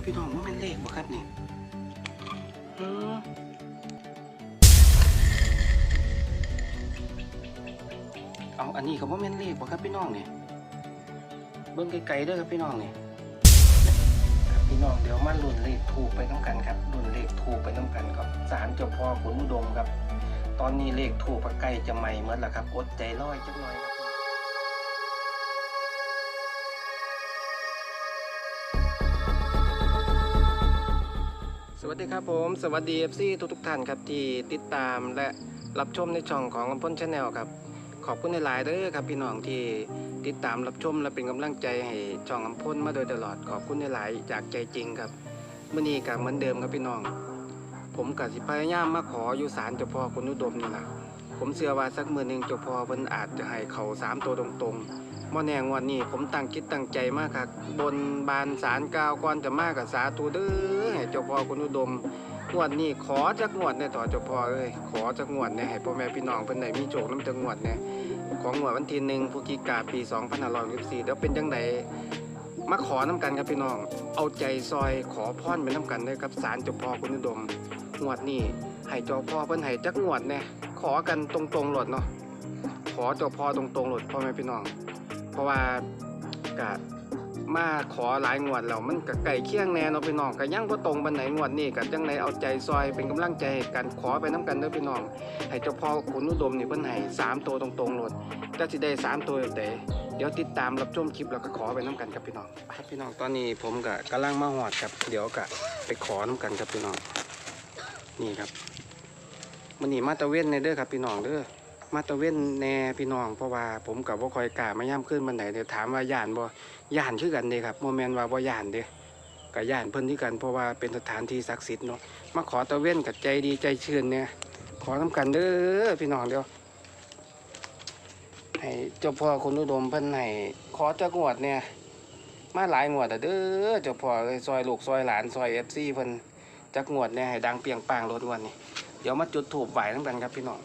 ครับพี่น้องว่าเป็นเลขบ่ครับนี่อืมเอาอันนี้ก็ว่าเป็นเลขบ่ครับพี่น้องนี่เบิ่งไกลๆเด้อครับพี่น้องนี่ครับพี่น้องเดี๋ยวมาลุ้นเลขถูกไปน้ำกันครับลุ้นเลขถูกไปน้ำกันครับศาลเจ้าพ่อขุนอุดมครับ ตอนนี้เลขถูกใกล้จะใหม่เมื่อแล้วครับอดใจรออีกจักหน่อยครับ สวัสดีครับผม สวัสดี FC ทุกทุกท่านครับที่ติดตามและรับชมในช่องของอำพลชาแนลครับ ขอบคุณหลายๆเด้อครับพี่น้องที่ติดตามรับชมและเป็นกำลังใจให้ช่องอำพลมาโดยตลอดขอบคุณหลายๆจากใจจริงครับมื่อนี้ก็เหมือนเดิมครับพี่น้อง ผมกับสิพยายามมาขออยู่ศาลเจ้าพ่อคุณอุดมนี่แหละผมเชื่อว่าสักมือหนึ่งเจ้าพ่อเพิ่นอาจจะให้เขาสามตัวตรงๆม่แน่งวันนี้ผมตั้งคิดตั้งใจมากครับบนบานศาลกาวก่อนจะมากกับสาธุเด้อ เจ้าพ่อคุณอุดมงวดนี้ขอจักงวดในต่อเจ้าพ่อเอ้ยขอจักงวดเนี่ยให้พ่อแม่พี่น้องเพิ่นได้มีโชคน้ำจักงวดเนี่ยของงวดวันที่หนึ่งพฤศจิกาปี 2564เดี๋ยวเป็นจังไดมาขอน้ำกันครับพี่น้อง เอาใจซอยขอพรไปน้ำกันเลยครับศาลเจ้าพ่อคุณอุดมงวดนี้ให้เจ้าพ่อเพิ่นให้จักงวดเนี่ยขอกันตรงๆหลดเนาะขอเจ้าพ่อตรงๆหลดพ่อแม่พี่น้อง เพราะว่ากะ มาขอหลายงวดแล้วมันก็ไก่เคียงแน่เนาะพี่น้องก็ยังบ่ตรงบันไหนงวดนี้ก็จังไดเอาใจซอยเป็นกำลังใจให้กันขอไปน้กันเด้อพี่น้องให้เจ้าพ่อขุนอุดมนี่เพิ่นให้สามตัวตรงๆโหลดจะสิได้สามตัวแต่เดี๋ยวติดตามรับชมคลิปแล้วก็ขอไปน้กันครับพี่น้องครับพี่น้องตอนนี้ผมก็กำลังมาหอดครับเดี๋ยวก็ไปขอน้กันครับพี่น้องนี่ครับมันนี่มาตะเวนในเด้อครับพี่น้องเด้อ มาตะเว้นแน่พี่น้องเพราะว่าผมกับว่าคอยกามาย่ำขึ้นมันไหนเดี๋ยวถามว่าย่านบ่ย่านคือกันเด้ครับโมเมนว่าบ่ย่านเด้กับย่านเพิ่นที่กันเพราะว่าเป็นสถานที่ศักดิ์สิทธิ์เนาะมาขอตะเว้นกับใจดีใจชื่นเนี่ยขอน้ำกันเด้อพี่น้องเดี๋ยวให้เจ้าพ่อคุณอุดมเพิ่นให้ขอจักงวดเนี่ยมาหลายงวดอะเด้อเจ้าพ่อเอ้ยซอยลูกซอยหลานซอยเอฟซีเพิ่นจักงวดเนี่ยให้ดังเปียงปางรถวันนี้เดี๋ยวมาจุดถูกไหวทั้งกันครับพี่น้อง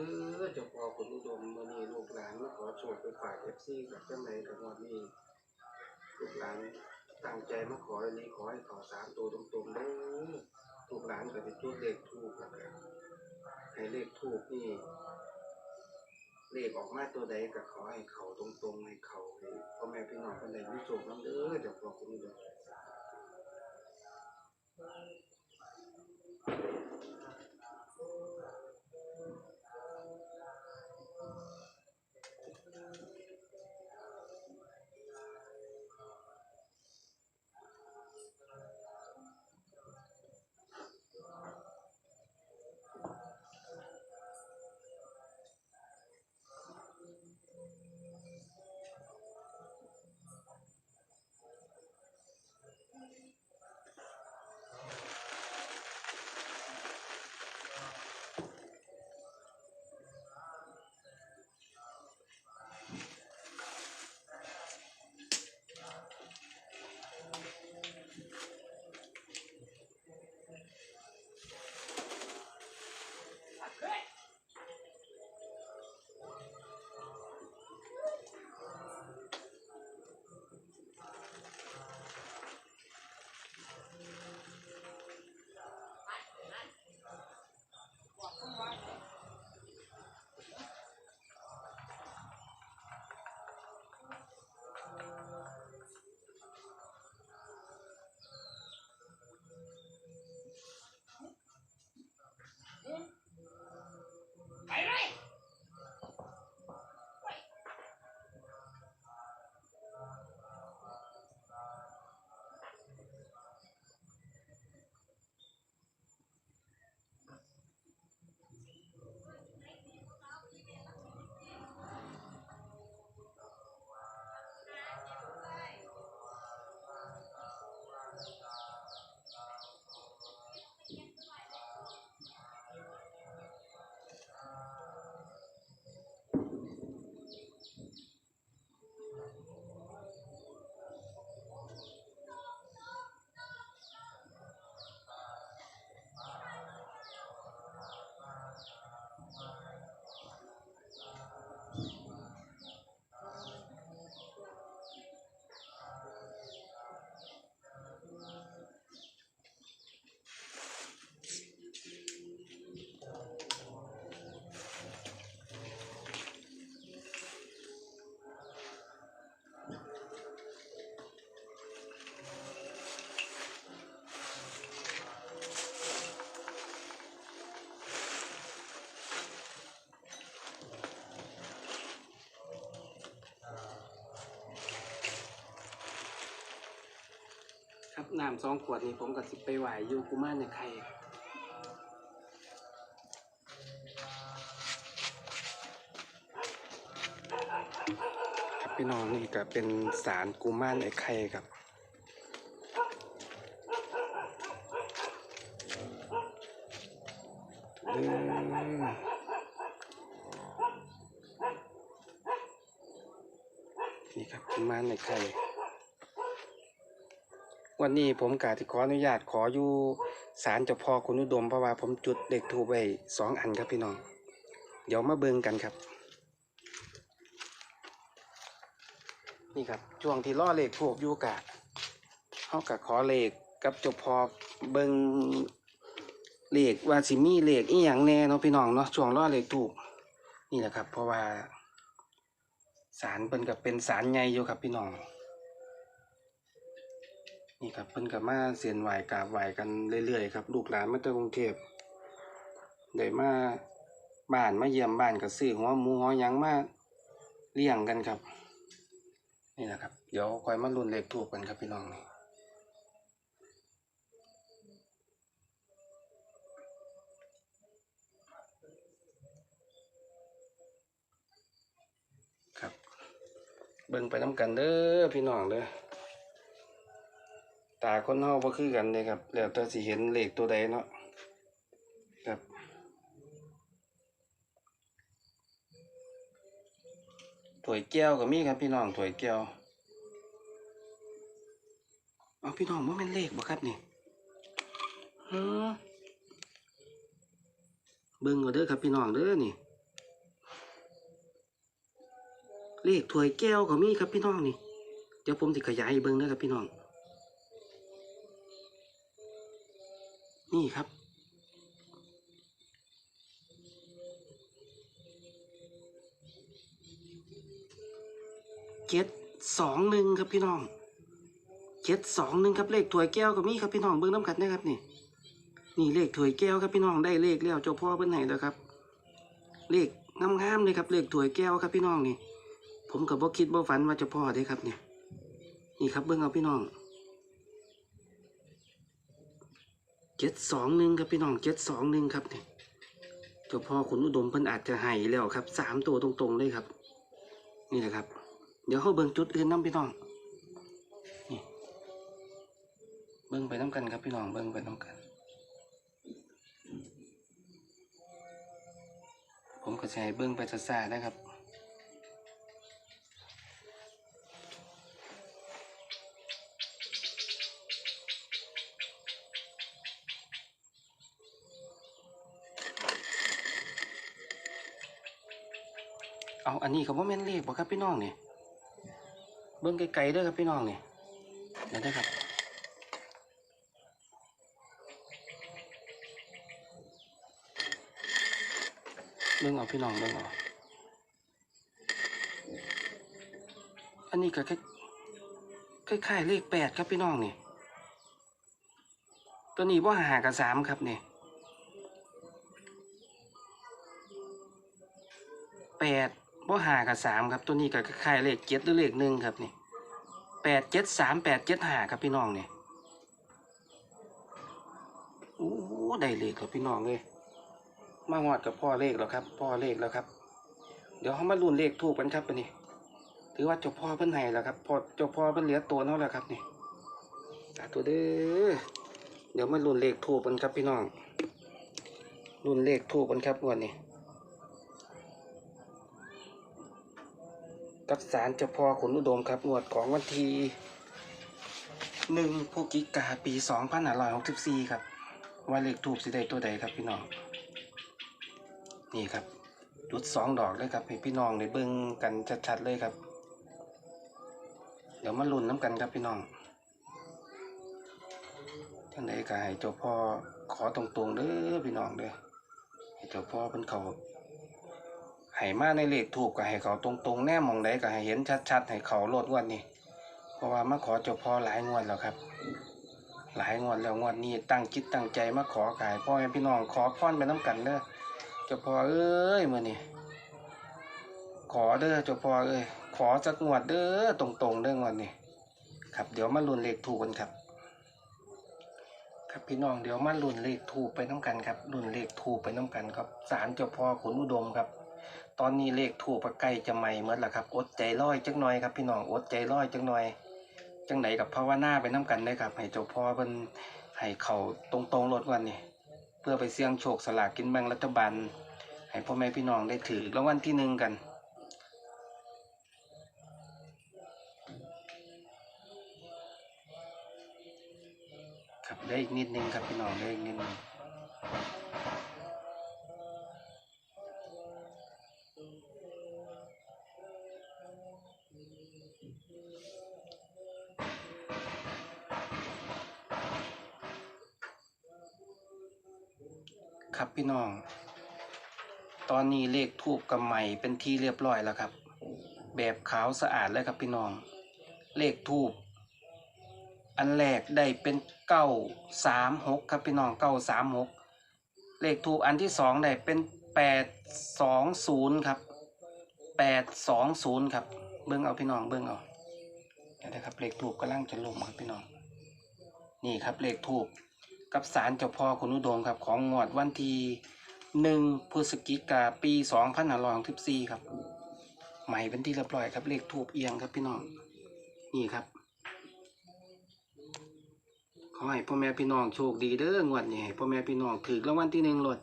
อเจ้าพ่อคุณอุดมมื่อนี้ลูกหลานมาขอโชคไปฝากเอฟซีกับเจังไหนกับวันนี้ลูกหลานตั้งใจมาขออันนี้ขอให้เขาสามตัวตรงๆเด้อลูกหลานก็ไปจุดเลขทูกนะครับให้เลขทูกนี่เลขออกมาตัวใดก็ขอให้เขาตรงๆให้เขาให้พ่อแม่พี่น้องคนใดมีโชคน้ำเด้อเจ้าพ่อคุณอุดม น้ำสองขวดนี่ผมก็สิไปไหวอยู่กุมารในไข่ทับพี่น้องนี่ก็เป็นสารกุมารไอ้ไข่ครับนี่ครับกุมารในไข่ วันนี้ผมกาที่ขออนุญาตขออยู่ศาลเจ้าพ่อคุณอุดมเพราะว่าผมจุดเด็กถูกไว้สองอันครับพี่น้อง เดี๋ยวมาเบิ่งกันครับ นี่ครับช่วงที่ล่อเลขถูกอยู่กะเขากะขอเลขกับเจ้าพ่อเบิ่งเลขว่าสิมีเลขอีหยังแน่เนาะพี่น้องเนาะช่วงล่อเลขถูกนี่แหละครับ เพราะว่าศาลเป็นกับเป็นศาลใหญ่อยู่ครับพี่น้อง นี่ครับเพิ่นกับมาเสียนไหวกราบไหวกันเรื่อยๆครับลูกหลานมาจากกรุงเทพได้มาบ้านมาเยี่ยมบ้านก็ซื้อหัวหมูหัวยังมาเลี้ยงกันครับ นี่แหละครับ เดี๋ยวคอยมาลุ้นเลขทูบกันครับพี่น้องนี่ครับ เบิ่งไปน้ำกันเด้อพี่น้องเด้อ ตาคนเฮาบ่คือกันเลยครับ แล้วแต่สิเห็นเลขตัวใดเนาะครับ ถวยแก้วก็มีครับพี่น้องถวยแก้วเอาพี่น้องว่าแม่นเลขบ่ครับนี่ฮึเบิ่งก็เด้อครับพี่น้องเด้อนี่ เลขถวยแก้วก็มีครับพี่น้องนี่ เดี๋ยวผมสิขยายเบิ่งเด้อครับพี่น้อง นี่ครับ เจ็ดสองหนึ่งครับพี่น้องเจ็ดสองหนึ่งครับเลขถวยแก้วกับมีครับพี่น้องเบิ้องน้ำกันนะครับนี่ นี่เลขถวยแก้วครับพี่น้องได้เลขแล้วเจ้าพ่อเพิ่นไหนแล้วครับ เลขงามๆเลยครับเลขถวยแก้วครับพี่น้องนี่ ผมกับบ่คิดบ่ฝันว่าเจ้าพ่อได้ครับนี่นี่ครับเบิ้องเอาพี่น้อง เจ็ดสองหนึ่งครับพี่น้องเจ็ดสองหนึ่งครับเนี่ยเจ้าพ่อขุนอุดมเพิ่นอาจจะให้แล้วครับสามตัวตรงๆเลยครับ นี่แหละครับ เดี๋ยวเขาเบิ่งจุดอื่นน้ำพี่น้องนี่เบิ่งไปน้ำกันครับพี่น้องเบิ่งไปน้ำกัน ผมก็จะให้เบิ่งไปซ่าๆนะครับ เอาอันนี้ก็บ่แม่นเลขบ่ครับพี่น้องนี่เบิ่งไกลๆเด้อครับพี่น้องนี่เดี๋ยวนะครับเบิ่งเอาพี่น้องเบิ่งเอาอันนี้ก็คล้ายคล้ายๆเลขแปดครับพี่น้องนี่ตัวนี้ว่าหากับสามครับเนี่ยแปด บ่หากับสามครับตัวนี้ก็คล้ายเลขเจ็ดหรือเลขหนึ่งครับนี่แปดเจ็ดสามแปดเจ็ดหาครับพี่น้องเนี่ยโอ้ได้เลขแล้วพี่น้องเลยมาหอดกับพ่อเลขแล้วครับ พ่อเลขแล้วครับ เดี๋ยวเขามาลุ้นเลขถูกกันครับอันนี้ถือว่าเจ้าพ่อเพิ่นให้แล้วครับพอเจ้าพ่อเพิ่นเหลือตัวเนาะแล้วครับนี่สาธุเด้อเดี๋ยวมาลุ้นเลขถูกกันครับพี่น้องลุ้นเลขถูกกันครับวันนี้ กับสารเจ้าพ่อขุนอุดมครับงวดของวันที่หนึ่งพฤศจิกาปีสองพันห้าร้อยหกสิบสี่ครับว่าเลขทูบสิได้ตัวใดครับพี่น้องนี่ครับจุดสองดอกเลยครับให้พี่น้องได้เบิ่งกันชัดๆเลยครับ เดี๋ยวมาลุ้นน้ำกันครับพี่น้องท่านใดก็ให้เจ้าพ่อขอตรงๆเด้อพี่น้องเด้อให้เจ้าพ่อเป็นเขา ให้มาในเลขถูกก็ให้เขาตรงๆ แน่มองใดก็ให้เห็นชัดๆ ให้เขาโลดงวดนี้เพราะว่ามาขอเจ้าพ่อหลายงวดแล้วครับ หลายงวดแล้วงวดนี้ตั้งจิตตั้งใจมาขอขายพ่อแม่พี่น้องขอพรไปน้ำกันเด้อเจ้าพ่อเอ้ยมื่อนี้ขอเด้อเจ้าพ่อเอ้ยขอจักงวดเด้อตรงๆเด้องวดนี้ครับเดี๋ยวมาลุ้นเลขถูกกันครับครับพี่น้องเดี๋ยวมาลุ่นเลขถูกไปน้ำกันครับลุ่นเลขถูกไปน้ำกันครับศาลเจ้าพ่อขุนอุดมครับ ตอนนี้เลขถูกใกล้จะใหม่เมื่อละครับ อดใจร้อยจักหน่อยครับพี่น้องอดใจร้อยจักหน่อย จังไหนกับภาวนาไปน้ำกันได้ครับ ให้เจ้าพ่อเพิ่นให้เขาตรงๆรถวันนี้เพื่อไปเสี่ยงโชคสลากกินแบ่งรัฐบาล ให้พ่อแม่พี่น้องได้ถือรางวัลที่หนึ่งกันครับได้อีกนิดนึงครับพี่น้องได้อีกนิดนึง ครับพี่น้อง ตอนนี้เลขทูบกับใหม่เป็นที่เรียบร้อยแล้วครับ แบบขาวสะอาดเลยครับพี่น้อง เลขทูบอันแรกได้เป็นเก้าสามหกครับพี่น้องเก้าสามหกเลขถูกอันที่สองได้เป็นแปดสองศูนย์ครับแปดสองศูนย์ครับ เบิ้งเอาพี่น้องเบิ้งเอาเดี๋ยวนะครับเลขถูกกำลังจะลงครับพี่น้อง นี่ครับเลขถูก กับสารเจ้าพ่อคุณอุดมครับของงวดวันที่หนึ่งพฤศจิกาปีสองพันห้าร้อยสิบสี่ครับ ใหม่เป็นที่เรียบร้อยครับเลขถูกเอียงครับพี่น้องนี่ครับ ขอให้พ่อแม่พี่น้องโชคดีเด้องวดนี้ให้พ่อแม่พี่น้องถือรางวัลที่หนึ่งรถ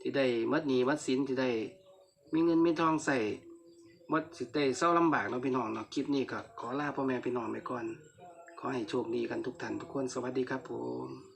ที่ได้มัดหนีมัดสินที่ได้มีเงินมีทองใส่มัดสิได้เศร้าลำบากเนาะพี่น้องเนาะคลิปนี้ก็ขอลาพ่อแม่พี่น้องไปก่อน ขอให้โชคดีกันทุกท่านทุกคนสวัสดีครับผม